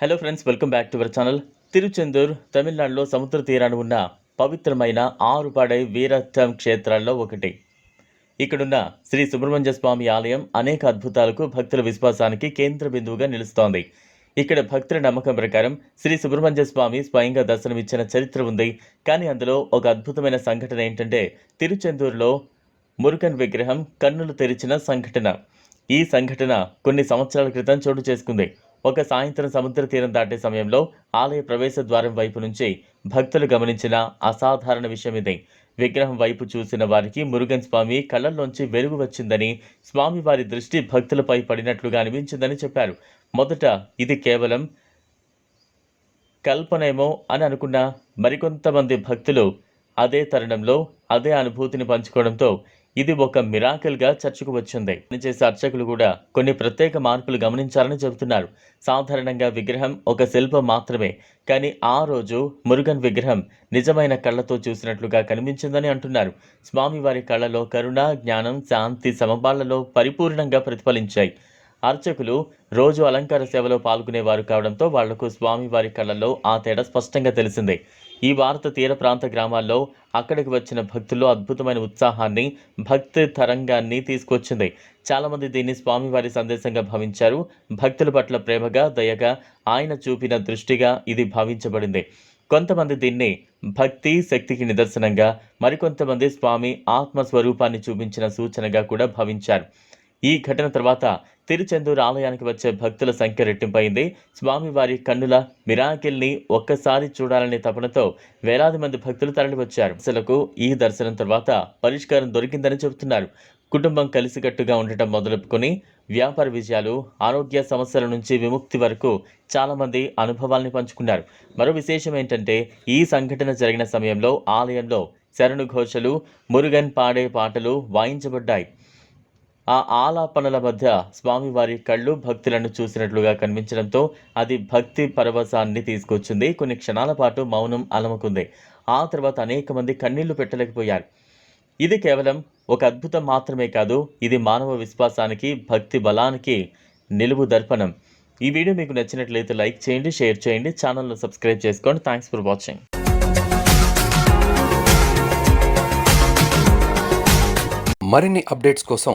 Hello friends welcome back to our channel Tiruchendur తమిళనాడులో సముద్ర తీరాన ఉన్న పవిత్రమైన ఆరుపాడై వీరత్వం క్షేత్రాల్లో ఒకటి. ఇక్కడున్న శ్రీ సుబ్రహ్మణ్య స్వామి ఆలయం అనేక అద్భుతాలకు భక్తుల విశ్వాసానికి కేంద్ర బిందువుగా నిలుస్తోంది. ఇక్కడ భక్తుల నమ్మకం ప్రకారం శ్రీ సుబ్రహ్మణ్య స్వామి స్వయంగా దర్శనమిచ్చిన చరిత్ర ఉంది. కానీ అందులో ఒక అద్భుతమైన సంఘటన ఏంటంటే తిరుచెందూరులో మురుగన్ విగ్రహం కన్నులు తెరిచిన సంఘటన. ఈ సంఘటన కొన్ని సంవత్సరాల క్రితం చోటు చేసుకుంది. ఒక సాయంత్రం సముద్ర తీరం దాటే సమయంలో ఆలయ ప్రవేశ ద్వారం వైపు నుంచి భక్తులు గమనించిన అసాధారణ విషయం ఇది. విగ్రహం వైపు చూసిన వారికి మురుగన్ స్వామి కళ్ళల్లోంచి వెలుగు వచ్చిందని స్వామి వారి దృష్టి భక్తులపై పడినట్లుగా అనిపించిందని చెప్పారు. మొదట ఇది కేవలం కల్పనేమో అని అనుకున్న మరికొంతమంది భక్తులు అదే తరుణంలో అదే అనుభూతిని పంచుకోవడంతో ఇది ఒక మిరాకిల్గా చర్చకు వచ్చింది. పనిచేసే అర్చకులు కూడా కొన్ని ప్రత్యేక మార్పులు గమనించాలని చెబుతున్నారు. సాధారణంగా విగ్రహం ఒక శిల్పం మాత్రమే కానీ ఆ రోజు మురుగన్ విగ్రహం నిజమైన కళ్ళతో చూసినట్లుగా కనిపించిందని అంటున్నారు. స్వామివారి కళ్ళలో కరుణ జ్ఞానం శాంతి సమబాళ్ళలో పరిపూర్ణంగా ప్రతిఫలించాయి. అర్చకులు రోజు అలంకార సేవలో పాల్గొనేవారు కావడంతో వాళ్ళకు స్వామివారి కళ్ళల్లో ఆ తేడా స్పష్టంగా తెలిసింది. ఈ భారత తీర ప్రాంత గ్రామాల్లో అక్కడికి వచ్చిన భక్తుల్లో అద్భుతమైన ఉత్సాహాన్ని భక్తి తరంగాన్ని తీసుకొచ్చింది. చాలామంది దీన్ని స్వామివారి సందేశంగా భావించారు. భక్తుల పట్ల ప్రేమగా దయగా ఆయన చూపిన దృష్టిగా ఇది భావించబడింది. కొంతమంది దీన్ని భక్తి శక్తికి నిదర్శనంగా మరికొంతమంది స్వామి ఆత్మస్వరూపాన్ని చూపించిన సూచనగా కూడా భావించారు. ఈ ఘటన తర్వాత తిరుచెందూరు ఆలయానికి వచ్చే భక్తుల సంఖ్య రెట్టింపైంది. స్వామివారి కన్నుల మిరాకిల్ని ఒక్కసారి చూడాలనే తపనతో వేలాది మంది భక్తులు తరలివచ్చారు. అసలకు ఈ దర్శనం తర్వాత పరిష్కారం దొరికిందని చెబుతున్నారు. కుటుంబం కలిసికట్టుగా ఉండటం మొదలుకొని వ్యాపార విజయాలు ఆరోగ్య సమస్యల నుంచి విముక్తి వరకు చాలామంది అనుభవాల్ని పంచుకున్నారు. మరో విశేషం ఏంటంటే ఈ సంఘటన జరిగిన సమయంలో ఆలయంలో శరణు ఘోషలు మురుగన్ పాడే పాటలు వాయించబడ్డాయి. ఆ ఆలాపనల మధ్య స్వామివారి కళ్ళు భక్తులను చూసినట్లుగా కనిపించడంతో అది భక్తి పరవశాన్ని తీసుకొచ్చింది. కొన్ని క్షణాల పాటు మౌనం అలముకుంది. ఆ తర్వాత అనేక మంది కన్నీళ్ళు పెట్టలేకపోయారు. ఇది కేవలం ఒక అద్భుతం మాత్రమే కాదు ఇది మానవ విశ్వాసానికి భక్తి బలానికి నిలువు దర్పణం. ఈ వీడియో మీకు నచ్చినట్లయితే లైక్ చేయండి షేర్ చేయండి ఛానల్ను సబ్స్క్రైబ్ చేసుకోండి. Thanks for watching. మరిన్ని అప్డేట్స్ కోసం